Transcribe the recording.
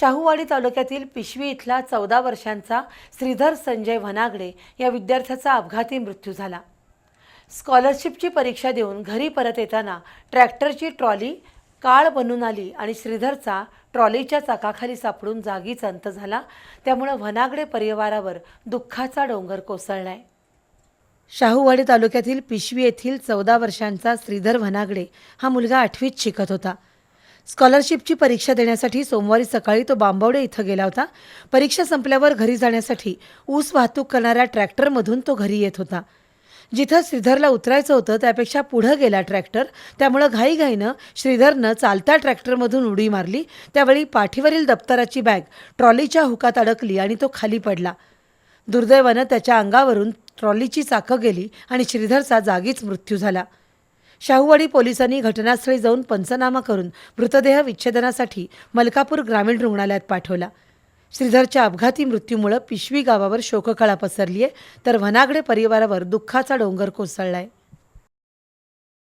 शाहूवाडी तालुक्यातील पिशवी इथला चौदा वर्षांचा श्रीधर संजय वनागडे या विद्यार्थ्याचा अपघाती मृत्यू झाला. स्कॉलरशिपची परीक्षा देऊन घरी परत येताना ट्रॅक्टरची ट्रॉली काळ बनून आली आणि श्रीधरचा ट्रॉलीच्या चाकाखाली सापडून जागीच अंत झाला. त्यामुळं वनागडे परिवारावर दुःखाचा डोंगर कोसळलाय. शाहूवाडी तालुक्यातील पिशवी येथील चौदा वर्षांचा श्रीधर वनागडे हा मुलगा आठवीत शिकत होता. स्कॉलरशिपची परीक्षा देण्यासाठी सोमवारी सकाळी तो बांबवडे इथं गेला होता. परीक्षा संपल्यावर घरी जाण्यासाठी ऊस वाहतूक करणाऱ्या ट्रॅक्टरमधून तो घरी येत होता. जिथं श्रीधरला उतरायचं होतं त्यापेक्षा पुढं गेला ट्रॅक्टर. त्यामुळं घाईघाईनं श्रीधरनं चालत्या ट्रॅक्टरमधून उडी मारली. त्यावेळी पाठीवरील दप्तराची बॅग ट्रॉलीच्या हुकात अडकली आणि तो खाली पडला. दुर्दैवानं त्याच्या अंगावरून ट्रॉलीची चाकं गेली आणि श्रीधरचा जागीच मृत्यू झाला. शाहूवाडी पोलिसांनी घटनास्थळी जाऊन पंचनामा करून मृतदेह विच्छेदनासाठी मलकापूर ग्रामीण रुग्णालयात पाठवला. श्रीधरच्या अपघाती मृत्यूमुळं पिशवी गावावर शोककळा पसरली आहे तर वनागडे परिवारावर दुःखाचा डोंगर कोसळलाय.